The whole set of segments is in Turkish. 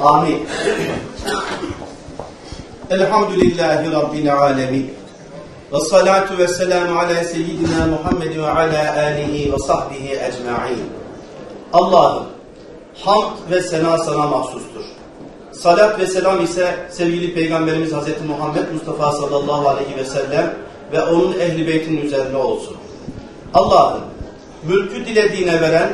Amin. Elhamdülillahi Rabbil alemin. Ve salatu ve selamu ala seyyidina Muhammed ve ala alihi ve sahbihi ecma'in. Allah'ım hamd ve sena sana mahsustur. Salat ve selam ise sevgili Peygamberimiz Hz. Muhammed Mustafa sallallahu aleyhi ve sellem ve onun ehli beytinin üzerine olsun. Allah'ım mülkü dilediğine veren,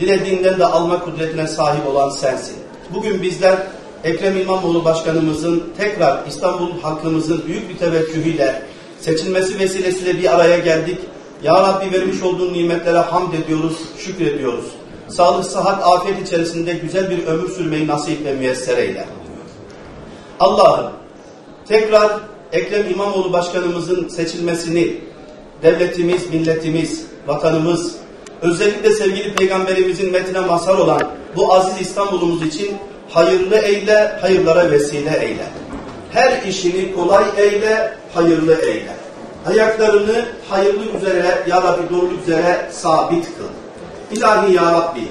dilediğinden de alma kudretine sahip olan sensin. Bugün bizler Ekrem İmamoğlu Başkanımızın tekrar İstanbul halkımızın büyük bir teveccühüyle seçilmesi vesilesiyle bir araya geldik. Ya Rabbi vermiş olduğun nimetlere hamd ediyoruz, şükrediyoruz. Sağlık, sıhhat, afiyet içerisinde güzel bir ömür sürmeyi nasip ve müyesser eyle. Allah'ım tekrar Ekrem İmamoğlu Başkanımızın seçilmesini devletimiz, milletimiz, vatanımız, özellikle sevgili Peygamberimizin metine mazhar olan bu aziz İstanbul'umuz için hayırlı eyle, hayırlara vesile eyle. Her işini kolay eyle, hayırlı eyle. Ayaklarını hayırlı üzere, Ya Rabbi doğruluk üzere sabit kıl. İlahi Ya Rabbi,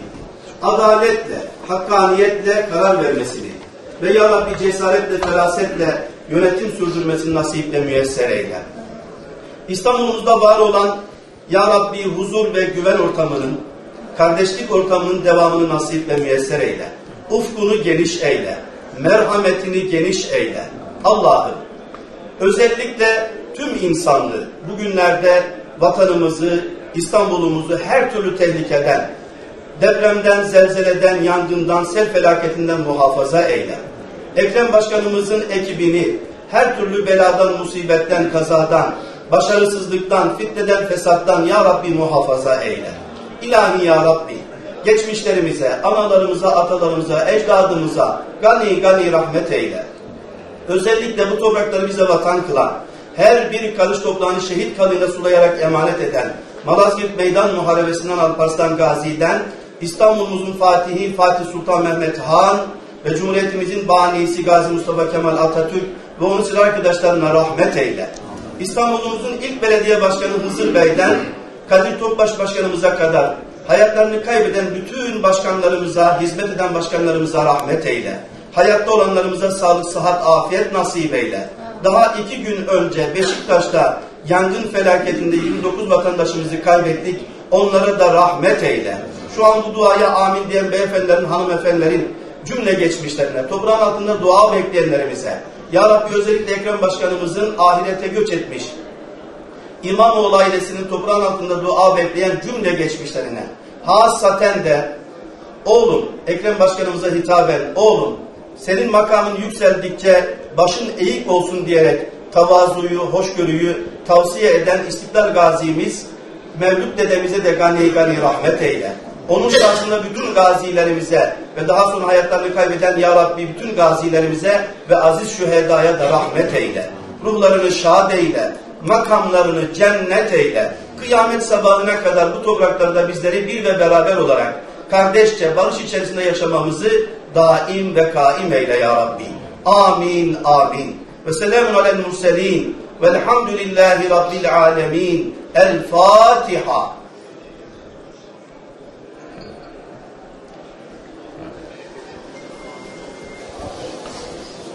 adaletle, hakkaniyetle karar vermesini ve Ya Rabbi cesaretle, ferasetle yönetim sürdürmesini nasiple müyesser eyle. İstanbul'umuzda var olan Ya Rabbi huzur ve güven ortamının, kardeşlik ortamının devamını nasip ve müyesser eyle. Ufkunu geniş eyle. Merhametini geniş eyle. Allah'ım özellikle tüm insanlığı bugünlerde vatanımızı, İstanbul'umuzu her türlü tehlikeden, depremden, zelzeleden, yangından, sel felaketinden muhafaza eyle. Ekrem Başkanımızın ekibini her türlü beladan, musibetten, kazadan, başarısızlıktan, fitneden, fesattan Ya Rabbi muhafaza eyle. İlahi Ya Rabbi, geçmişlerimize, analarımıza, atalarımıza, ecdadımıza gani gani rahmet eyle. Özellikle bu toprakları bize vatan kılan, her bir karış toprağını şehit kanıyla sulayarak emanet eden, Malazgirt Meydan Muharebesi'nden Alparslan Gazi'den, İstanbul'umuzun Fatihi Fatih Sultan Mehmet Han ve Cumhuriyetimizin banisi Gazi Mustafa Kemal Atatürk ve onun silah arkadaşlarına rahmet eyle. İstanbul'umuzun ilk belediye başkanı Hızır Bey'den Kadir Topbaş başkanımıza kadar hayatlarını kaybeden bütün başkanlarımıza, hizmet eden başkanlarımıza rahmet eyle. Hayatta olanlarımıza sağlık, sıhhat, afiyet nasip eyle. Daha iki gün önce Beşiktaş'ta yangın felaketinde 29 vatandaşımızı kaybettik. Onlara da rahmet eyle. Şu an bu duaya amin diyen beyefendilerin, hanımefendilerin cümle geçmişlerine, toprağın altında dua bekleyenlerimize, Ya Rabbi özellikle Ekrem Başkanımızın ahirete göç etmiş, İmamoğlu ailesinin toprağın altında dua bekleyen cümle geçmişlerine, hasaten de oğlum, Ekrem Başkanımıza hitaben, oğlum, senin makamın yükseldikçe başın eğik olsun diyerek tavazuyu, hoşgörüyü tavsiye eden İstiklal Gazimiz, Mevlüt dedemize de gani gani rahmet eyle. Onun şahsında bütün gazilerimize ve daha sonra hayatlarını kaybeden Ya Rabbi bütün gazilerimize ve aziz şühedaya da rahmet eyle. Ruhlarını şad eyle, makamlarını cennet eyle. Kıyamet sabahına kadar bu topraklarda bizleri bir ve beraber olarak kardeşçe barış içerisinde yaşamamızı daim ve kaim eyle Ya Rabbi. Amin, amin. Ve selamun alel murselin. Velhamdülillahi Rabbil alemin. El Fatiha.